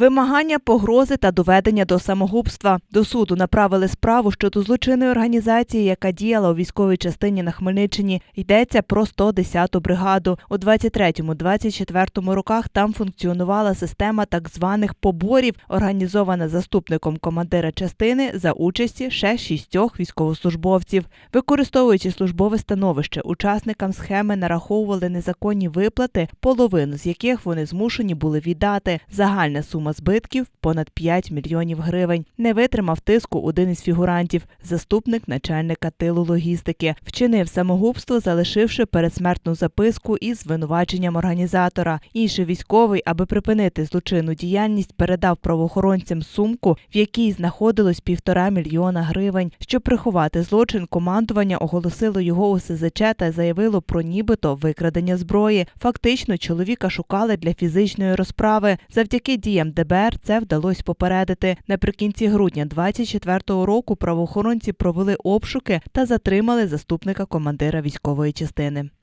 Вимагання погрози та доведення до самогубства. До суду направили справу щодо злочинної організації, яка діяла у військовій частині на Хмельниччині. Йдеться про 110-ту бригаду. У 23-24 роках там функціонувала система так званих поборів, організована заступником командира частини за участі ще шістьох військовослужбовців. Використовуючи службове становище, учасникам схеми нараховували незаконні виплати, половину з яких вони змушені були віддати. Загальна сума збитків понад 5 мільйонів гривень. Не витримав тиску один із фігурантів, заступник начальника тилу логістики. Вчинив самогубство, залишивши передсмертну записку із звинуваченням організатора. Інший військовий, аби припинити злочинну діяльність, передав правоохоронцям сумку, в якій знаходилось півтора мільйона гривень. Щоб приховати злочин, командування оголосило його у СЗЧ та заявило про нібито викрадення зброї. Фактично, чоловіка шукали для фізичної розправи. Завдяки діям ДБР це вдалося попередити. Наприкінці грудня 24-го року правоохоронці провели обшуки та затримали заступника командира військової частини.